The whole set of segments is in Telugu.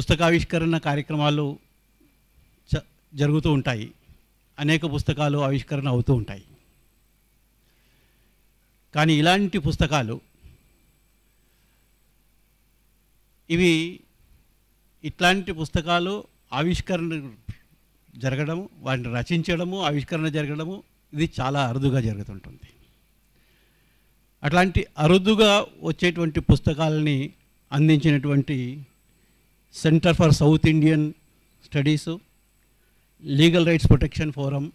పుస్తకావిష్కరణ కార్యక్రమాలు చ జరుగుతూ ఉంటాయి. అనేక పుస్తకాలు ఆవిష్కరణ అవుతూ ఉంటాయి. కానీ ఇలాంటి పుస్తకాలు ఇవి ఇట్లాంటి పుస్తకాలు ఆవిష్కరణ జరగడము వాటిని రచించడము ఆవిష్కరణ జరగడము ఇది చాలా అరుదుగా జరుగుతుంటుంది. అట్లాంటి అరుదుగా వచ్చేటువంటి పుస్తకాలని అందించినటువంటి centre for south Indian studies legal rights protection forum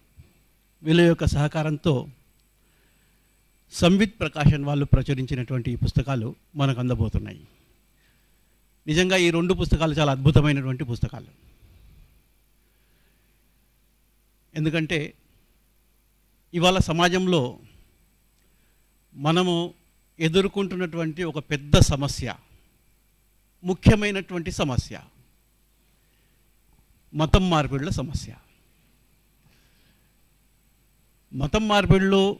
వీళ్ళ యొక్క సహకారంతో సంవిత్ ప్రకాశన్ వాళ్ళు ప్రచురించినటువంటి ఈ పుస్తకాలు మనకు అందబోతున్నాయి. నిజంగా ఈ రెండు పుస్తకాలు చాలా అద్భుతమైనటువంటి పుస్తకాలు. ఎందుకంటే ఇవాళ సమాజంలో మనము ఎదుర్కొంటున్నటువంటి ఒక పెద్ద సమస్య ముఖ్యమైనటువంటి సమస్య. మతం మార్పిడుల సమస్య. మతం మార్పిడులు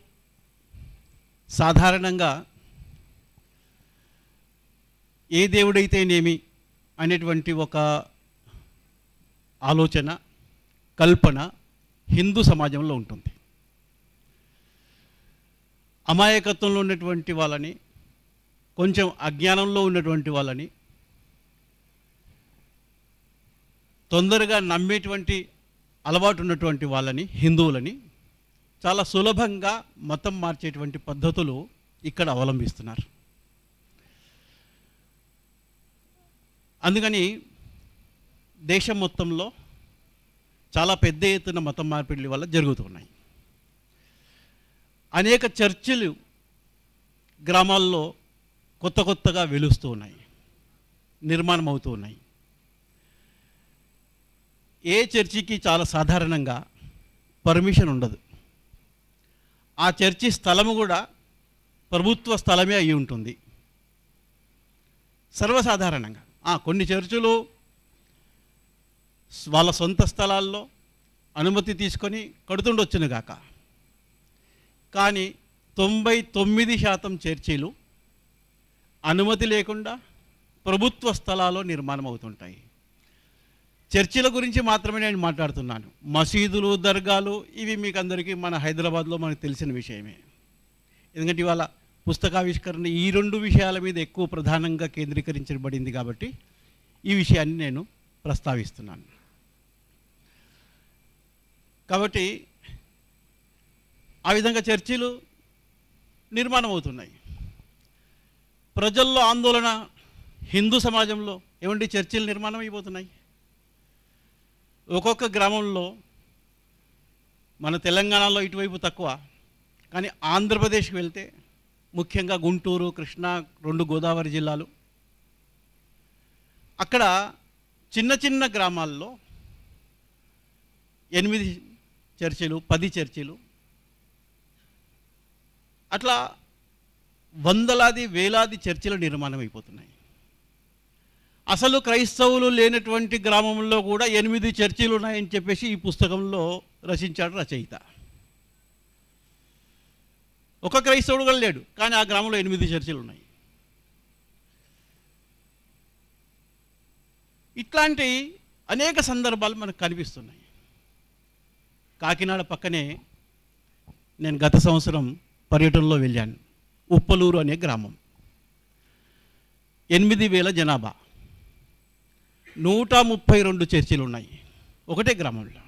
సాధారణంగా ఏ దేవుడైతేనేమి అనేటువంటి ఒక ఆలోచన కల్పన హిందూ సమాజంలో ఉంటుంది. అమాయకత్వంలో ఉన్నటువంటి వాళ్ళని కొంచెం అజ్ఞానంలో ఉన్నటువంటి వాళ్ళని తొందరగా నమ్మేటువంటి అలవాటు ఉన్నటువంటి వాళ్ళని హిందువులని చాలా సులభంగా మతం మార్చేటువంటి పద్ధతులు ఇక్కడ అవలంబిస్తున్నారు. అందుకని దేశం మొత్తంలో చాలా పెద్ద ఎత్తున మతం మార్పిడి వల్ల జరుగుతున్నాయి. అనేక చర్చిలు గ్రామాల్లో కొత్త కొత్తగా వెలుస్తూ ఉన్నాయి. నిర్మాణం అవుతూ ఉన్నాయి. ఏ చర్చికి చాలా సాధారణంగా పర్మిషన్ ఉండదు. ఆ చర్చి స్థలము కూడా ప్రభుత్వ స్థలమే అయి ఉంటుంది. సర్వసాధారణంగా. కొన్ని చర్చిలు వాళ్ళ సొంత స్థలాల్లో అనుమతి తీసుకొని కడుతుండొచ్చును గాక. కానీ తొంభై తొమ్మిది శాతం చర్చీలు అనుమతి లేకుండా ప్రభుత్వ స్థలాల్లో నిర్మాణం అవుతుంటాయి చర్చిల గురించి మాత్రమే నేను మాట్లాడుతున్నాను. మసీదులు దర్గాలు ఇవి మీకు అందరికీ మన హైదరాబాద్లో మనకు తెలిసిన విషయమే. ఎందుకంటే ఇవాళ పుస్తకావిష్కరణ ఈ రెండు విషయాల మీద ఎక్కువ ప్రధానంగా కేంద్రీకరించబడింది కాబట్టి ఈ విషయాన్ని నేను ప్రస్తావిస్తున్నాను. కాబట్టి ఆ విధంగా చర్చిలు నిర్మాణం అవుతున్నాయి. ప్రజల్లో ఆందోళన హిందూ సమాజంలో ఏమండి చర్చిలు నిర్మాణం అయిపోతున్నాయి? ఒక్కొక్క గ్రామంలో మన తెలంగాణలో ఇటువైపు తక్కువ కానీ ఆంధ్రప్రదేశ్కి వెళ్తే ముఖ్యంగా గుంటూరు కృష్ణా రెండు గోదావరి జిల్లాలు. అక్కడ చిన్న చిన్న గ్రామాల్లో ఎనిమిది చర్చిలు పది చర్చిలు. అట్లా వందలాది వేలాది చర్చిల నిర్మాణం అయిపోతున్నాయి. అసలు క్రైస్తవులు లేనటువంటి గ్రామంలో కూడా ఎనిమిది చర్చిలు ఉన్నాయని చెప్పేసి ఈ పుస్తకంలో రచించాడు రచయిత. ఒక క్రైస్తవుడు కూడా లేడు కానీ ఆ గ్రామంలో ఎనిమిది చర్చిలు ఉన్నాయి. ఇట్లాంటి అనేక సందర్భాలు మనకు కనిపిస్తున్నాయి. కాకినాడ పక్కనే నేను గత సంవత్సరం పర్యటనలో వెళ్ళాను. ఉప్పలూరు అనే గ్రామం. ఎనిమిది వేల జనాభా. నూట ముప్పై రెండు చర్చిలు ఉన్నాయి ఒకటే గ్రామంలో.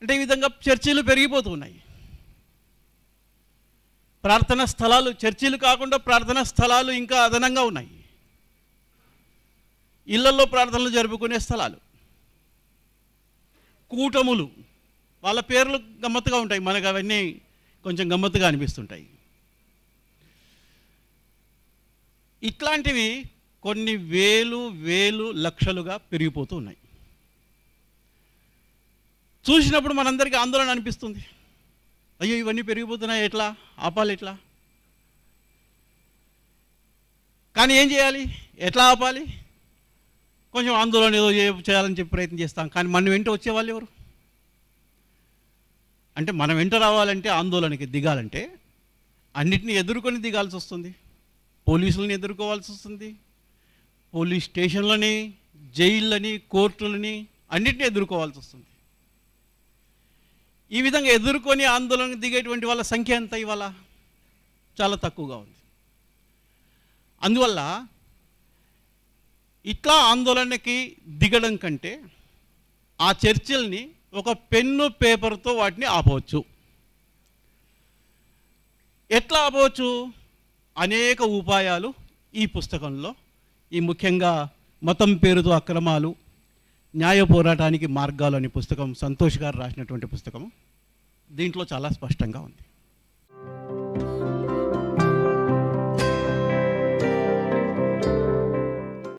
అంటే ఈ విధంగా చర్చిలు పెరిగిపోతున్నాయి. ప్రార్థనా స్థలాలు చర్చిలు కాకుండా ప్రార్థనా స్థలాలు ఇంకా అదనంగా ఉన్నాయి. ఇళ్ళలో ప్రార్థనలు జరుపుకునే స్థలాలు. కూటములు వాళ్ళ పేర్లు గమ్మత్తుగా ఉంటాయి. మనకు అవన్నీ కొంచెం గమ్మత్తుగా అనిపిస్తుంటాయి. ఇట్లాంటివి కొన్ని వేలు వేలు లక్షలుగా పెరిగిపోతూ ఉన్నాయి. చూసినప్పుడు మనందరికీ ఆందోళన అనిపిస్తుంది. అయ్యో ఇవన్నీ పెరిగిపోతున్నాయి ఎట్లా? ఆపాలి ఎట్లా? కానీ ఏం చేయాలి? ఎట్లా ఆపాలి? కొంచెం ఆందోళన ఏదో చేయాలని చెప్పి ప్రయత్నం చేస్తాం. కానీ మన వెంట వచ్చేవాళ్ళు ఎవరు? అంటే మన వెంట రావాలంటే ఆందోళనకి దిగాలంటే అన్నిటిని ఎదుర్కొని దిగాల్సి వస్తుంది. పోలీసులను ఎదుర్కోవాల్సి వస్తుంది. పోలీస్ స్టేషన్లని జైళ్ళని కోర్టులని అన్నిటిని ఎదుర్కోవాల్సి వస్తుంది. ఈ విధంగా ఎదుర్కొని ఆందోళనకు దిగేటువంటి వాళ్ళ సంఖ్య ఎంత ఇవాళ? చాలా తక్కువగా ఉంది. అందువల్ల ఇట్లా ఆందోళనకి దిగడం కంటే ఆ చర్చల్ని ఒక పెన్ను పేపర్తో వాటిని ఆపవచ్చు. ఎట్లా ఆపవచ్చు? అనేక ఉపాయాలు ఈ పుస్తకంలో ఈ ముఖ్యంగా మతం పేరుతో అక్రమాలు న్యాయ పోరాటానికి మార్గాలు అనే పుస్తకం సంతోష్ గారు రాసినటువంటి పుస్తకం దీంట్లో చాలా స్పష్టంగా ఉంది.